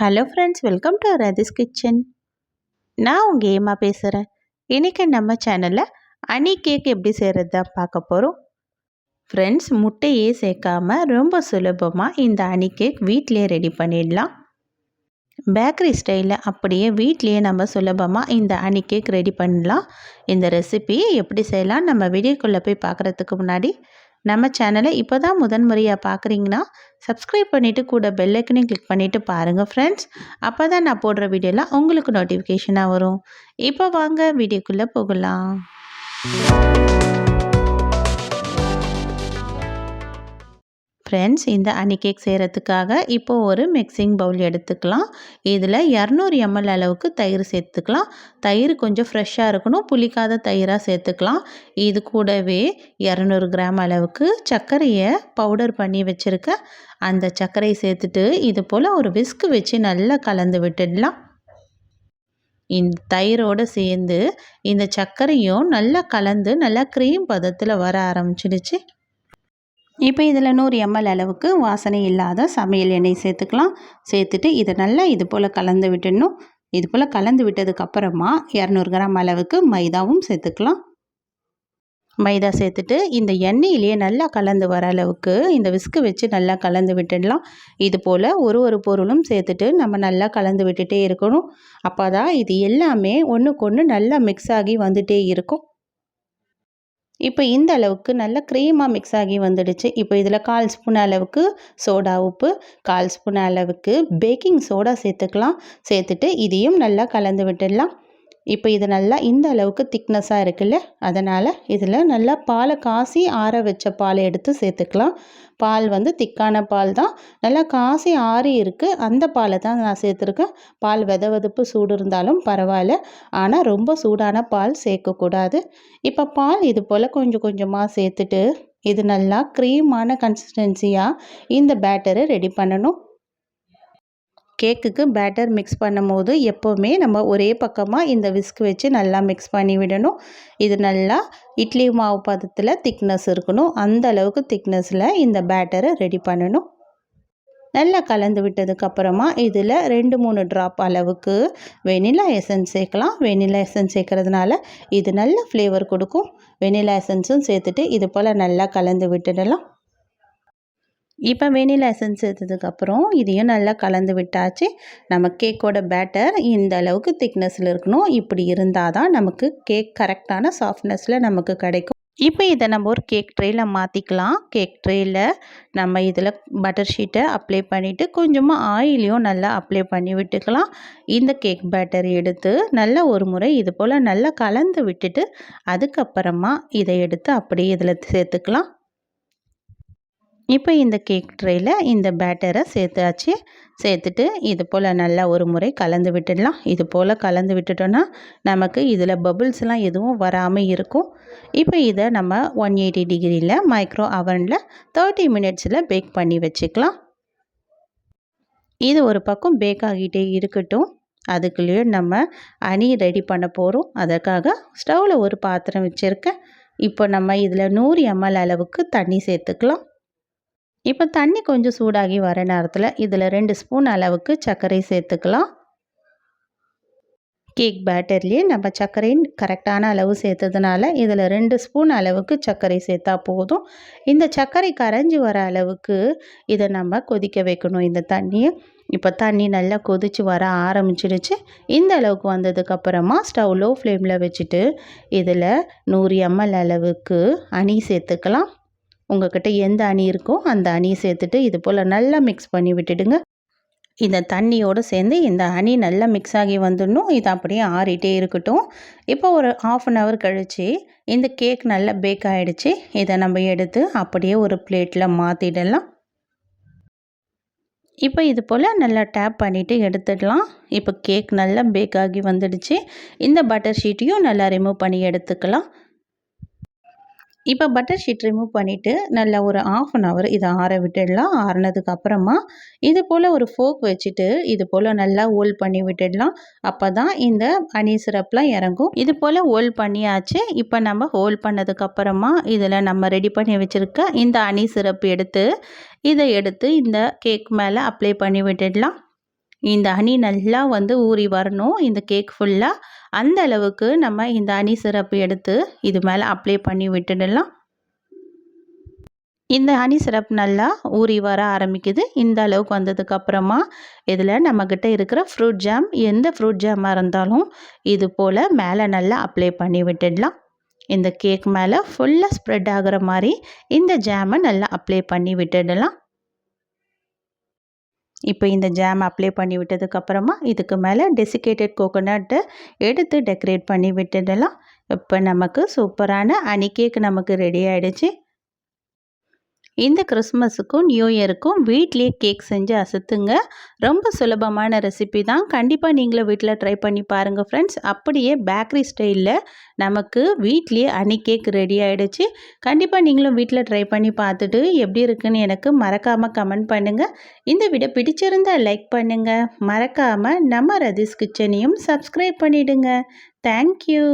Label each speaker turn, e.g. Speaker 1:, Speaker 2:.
Speaker 1: Hello friends welcome to Rathi's kitchen நான் உங்கள் ஏமா பேசுகிறேன் இன்றைக்கி நம்ம சேனலில் அனி கேக் எப்படி செய்கிறது தான் பார்க்க போகிறோம் ஃப்ரெண்ட்ஸ் முட்டையே சேர்க்காமல் ரொம்ப சுலபமாக இந்த அனி கேக் வீட்டிலே ரெடி பண்ணிடலாம். பேக்கரி ஸ்டைலில் அப்படியே வீட்லேயே நம்ம சுலபமாக இந்த அனி கேக் ரெடி பண்ணலாம். இந்த ரெசிபியை எப்படி செய்யலாம் நம்ம வீடியோக்குள்ளே போய் பார்க்குறதுக்கு முன்னாடி நம்ம சேனலை இப்போ தான் முதன்முறையாக பார்க்குறீங்கன்னா சப்ஸ்கிரைப் பண்ணிவிட்டு கூட பெல்லைக்கனையும் கிளிக் பண்ணிவிட்டு பாருங்கள் ஃப்ரெண்ட்ஸ் அப்போ தான் நான் போடுற வீடியோலாம் உங்களுக்கு நோட்டிஃபிகேஷனாக வரும். இப்போ வாங்க வீடியோக்குள்ளே போகலாம். ஃப்ரெண்ட்ஸ் இந்த அனி கேக் செய்கிறதுக்காக இப்போது ஒரு மிக்சிங் பவுல் எடுத்துக்கலாம். இதில் இரநூறு எம்எல் அளவுக்கு தயிர் சேர்த்துக்கலாம். தயிர் கொஞ்சம் ஃப்ரெஷ்ஷாக இருக்கணும். புளிக்காத தயிராக சேர்த்துக்கலாம். இது கூடவே இரநூறு கிராம் அளவுக்கு சர்க்கரையை பவுடர் பண்ணி வச்சுருக்க. அந்த சர்க்கரையை சேர்த்துட்டு இது போல் ஒரு விஸ்க் வச்சு நல்லா கலந்து விட்டுடலாம். இந்த தயிரோடு சேர்ந்து இந்த சர்க்கரையும் நல்லா கலந்து நல்லா க்ரீம் பதத்தில் வர ஆரம்பிச்சிடுச்சு. இப்போ இதில் நூறு எம்எல் அளவுக்கு வாசனை இல்லாத சமையல் எண்ணெய் சேர்த்துக்கலாம். சேர்த்துட்டு இதை நல்லா இது போல் கலந்து விட்டுடணும். இது போல் கலந்து விட்டதுக்கப்புறமா இரநூறு கிராம் அளவுக்கு மைதாவும் சேர்த்துக்கலாம். மைதா சேர்த்துட்டு இந்த எண்ணெயிலேயே நல்லா கலந்து வர அளவுக்கு இந்த விஸ்கு வச்சு நல்லா கலந்து விட்டுடலாம். இது போல் ஒரு ஒரு பொருளும் சேர்த்துட்டு நம்ம நல்லா கலந்து விட்டுட்டே இருக்கணும். அப்போ தான் இது எல்லாமே ஒன்றுக்கு ஒன்று நல்லா மிக்ஸ் ஆகி வந்துகிட்டே இருக்கும். இப்போ இந்த அளவுக்கு நல்லா க்ரீமாக மிக்ஸ் ஆகி வந்துடுச்சு. இப்போ இதில் கால் ஸ்பூன் அளவுக்கு சோடா உப்பு கால் ஸ்பூன் அளவுக்கு பேக்கிங் சோடா சேர்த்துக்கலாம். சேர்த்துட்டு இதையும் நல்லா கலந்து விட்டுடலாம். இப்போ இது நல்லா இந்த அளவுக்கு திக்னஸாக இருக்குல்ல? அதனால் இதில் நல்லா பாலை காசி ஆற வச்ச பாலை எடுத்து சேர்த்துக்கலாம். பால் வந்து திக்கான பால் தான். நல்லா காசி ஆறி இருக்குது அந்த பாலை தான் நான் சேர்த்துருக்கேன். பால் வெத வெதப்பு சூடு இருந்தாலும் பரவாயில்ல. ஆனால் ரொம்ப சூடான பால் சேர்க்கக்கூடாது. இப்போ பால் இது போல் கொஞ்சம் கொஞ்சமாக சேர்த்துட்டு இது நல்லா க்ரீமான கன்சிஸ்டன்சியாக இந்த பேட்டரை ரெடி பண்ணணும். கேக்குக்கு பேட்டர் மிக்ஸ் பண்ணும்போது எப்போவுமே நம்ம ஒரே பக்கமாக இந்த விஸ்க் வச்சு நல்லா மிக்ஸ் பண்ணி விடணும். இது நல்லா இட்லி மாவு பதத்தில் திக்னஸ் இருக்கணும். அந்த அளவுக்கு திக்னஸில் இந்த பேட்டரை ரெடி பண்ணணும். நல்லா கலந்து விட்டதுக்கப்புறமா இதில் ரெண்டு மூணு ட்ராப் அளவுக்கு வெனிலா எசன்ஸ் சேர்க்கலாம். வெனிலா எசன்ஸ் சேர்க்கறதுனால இது நல்ல ஃப்ளேவர் கொடுக்கும். வெனிலா எசன்ஸும் சேர்த்துட்டு இது போல் நல்லா கலந்து விட்டுடலாம். இப்போ வெனிலா எசன்ஸ் சேர்த்ததுக்கப்புறம் இதையும் நல்லா கலந்து விட்டாச்சு. நம்ம கேக்கோட பேட்டர் இந்த அளவுக்கு திக்னஸில் இருக்கணும். இப்படி இருந்தால் தான் நமக்கு கேக் கரெக்டான சாஃப்ட்னஸில் நமக்கு கிடைக்கும். இப்போ இதை நம்ம ஒரு கேக் ட்ரேயில் மாற்றிக்கலாம் கேக் ட்ரேயில் நம்ம இதில் பட்டர் ஷீட்டை அப்ளை பண்ணிவிட்டு கொஞ்சமாக ஆயிலையும் நல்லா அப்ளை பண்ணி விட்டுக்கலாம். இந்த கேக் பேட்டர் எடுத்து நல்லா ஒரு முறை இது போல் நல்லா கலந்து விட்டுட்டு அதுக்கப்புறமா இதை எடுத்து அப்படியே இதில் சேர்த்துக்கலாம். இப்போ இந்த கேக் ட்ரேயில் இந்த பேட்டரை சேர்த்தாச்சு. சேர்த்துட்டு இது போல் நல்லா ஒரு முறை கலந்து விட்டுடலாம். இது போல் கலந்து விட்டுட்டோன்னா நமக்கு இதில் பபுள்ஸ்லாம் எதுவும் வராமல் இருக்கும். இப்போ இதை நம்ம ஒன் எயிட்டி டிகிரியில் மைக்ரோ அவனில் தேர்ட்டி மினிட்ஸில் பேக் பண்ணி வச்சுக்கலாம். இது ஒரு பக்கம் பேக் ஆகிட்டே இருக்கட்டும். அதுக்குள்ளேயே நம்ம அணி ரெடி பண்ண போகிறோம் அதற்காக ஸ்டவ்வில் ஒரு பாத்திரம் வச்சுருக்கேன். இப்போ நம்ம இதில் நூறு எம்எல் அளவுக்கு தண்ணி சேர்த்துக்கலாம். இப்போ தண்ணி கொஞ்சம் சூடாகி வர நேரத்தில் இதில் ரெண்டு ஸ்பூன் அளவுக்கு சர்க்கரை சேர்த்துக்கலாம். கேக் பேட்டர்லேயே நம்ம சர்க்கரையின் கரெக்டான அளவு சேர்த்ததுனால இதில் ரெண்டு ஸ்பூன் அளவுக்கு சர்க்கரை சேர்த்தா போதும். இந்த சர்க்கரை கரைஞ்சி வர அளவுக்கு இதை நம்ம கொதிக்க வைக்கணும் இந்த தண்ணியை. இப்போ தண்ணி நல்லா கொதித்து வர ஆரம்பிச்சிடுச்சு. இந்த அளவுக்கு வந்ததுக்கப்புறமா ஸ்டவ் லோ ஃப்ளேமில் வச்சுட்டு இதில் நூறு எம்எல் அளவுக்கு அணி சேர்த்துக்கலாம். உங்கள்கிட்ட எந்த அணி இருக்கோ அந்த அணியை சேர்த்துட்டு இது போல் நல்லா மிக்ஸ் பண்ணி விட்டுடுங்க. இந்த தண்ணியோடு சேர்ந்து இந்த அணி நல்லா மிக்ஸ் ஆகி வந்துடணும். இது அப்படியே ஆறிட்டே இருக்கட்டும். இப்போ ஒரு ஆஃப் அன் ஹவர் கழித்து இந்த கேக் நல்லா பேக் ஆகிடுச்சு இதை நம்ம எடுத்து அப்படியே ஒரு பிளேட்டில் மாற்றிடலாம் இப்போ இது போல் நல்லா டேப் பண்ணிவிட்டு எடுத்துடலாம். இப்போ கேக் நல்லா பேக் ஆகி வந்துடுச்சு. இந்த பட்டர் ஷீட்டையும் நல்லா ரிமூவ் பண்ணி எடுத்துக்கலாம். இப்போ பட்டர் ஷீட் ரிமூவ் பண்ணிவிட்டு நல்லா ஒரு ஆஃப் அன் ஹவர் இதை ஆற விட்டுடலாம். ஆறினதுக்கு அப்புறமா இது போல் ஒரு ஃபோக் வச்சுட்டு இது போல் நல்லா ஓல் பண்ணி விட்டுடலாம். அப்போ தான் இந்த அனி சிரப்லாம் இறங்கும். இது போல் ஓல் பண்ணியாச்சு. இப்போ நம்ம ஹோல் பண்ணதுக்கப்புறமா இதில் நம்ம ரெடி பண்ணி வச்சுருக்க இந்த அனி சிரப் எடுத்து இதை எடுத்து இந்த கேக் மேலே அப்ளை பண்ணி விட்டுடலாம். இந்த ஹனி நல்லா வந்து ஊறி வரணும். இந்த கேக் ஃபுல்லாக அந்த அளவுக்கு நம்ம இந்த ஹனி சிரப்பு எடுத்து இது மேலே அப்ளை பண்ணி விட்டுடலாம். இந்த ஹனி சிரப் நல்லா ஊறி வர ஆரம்பிக்குது. இந்த அளவுக்கு வந்ததுக்கப்புறமா இதில் நம்மக்கிட்ட இருக்கிற ஃப்ரூட் ஜாம் எந்த ஃப்ரூட் ஜாமாக இருந்தாலும் இது போல் மேலே நல்லா அப்ளை பண்ணி விட்டுடலாம். இந்த கேக் மேலே ஃபுல்லாக ஸ்ப்ரெட் ஆகிற மாதிரி இந்த ஜாமை நல்லா அப்ளை பண்ணி விட்டுடலாம். இப்போ இந்த ஜாம் அப்ளை பண்ணி விட்டதுக்கப்புறமா இதுக்கு மேலே டெசிகேட்டட் கோகோனட்டை எடுத்து டெக்கரேட் பண்ணி விட்டுடலாம். இப்போ நமக்கு சூப்பரான அனி கேக் நமக்கு ரெடி ஆகிடுச்சு இந்த கிறிஸ்மஸுக்கும் நியூ இயருக்கும் வீட்லேயே கேக் செஞ்சு அசத்துங்க. ரொம்ப சுலபமான ரெசிபி தான். கண்டிப்பாக நீங்களும் வீட்டில் ட்ரை பண்ணி பாருங்கள் ஃப்ரெண்ட்ஸ் அப்படியே பேக்கரி ஸ்டைலில் நமக்கு வீட்லேயே அனி கேக் ரெடி ஆகிடுச்சு கண்டிப்பாக நீங்களும் வீட்டில் ட்ரை பண்ணி பார்த்துட்டு எப்படி இருக்குன்னு எனக்கு மறக்காமல் கமெண்ட் பண்ணுங்கள் இந்த வீடியோ பிடிச்சிருந்தால் லைக் பண்ணுங்கள் மறக்காமல் நம்ம ரதீஸ் கிச்சனையும் சப்ஸ்கிரைப் பண்ணிவிடுங்க தேங்க்யூ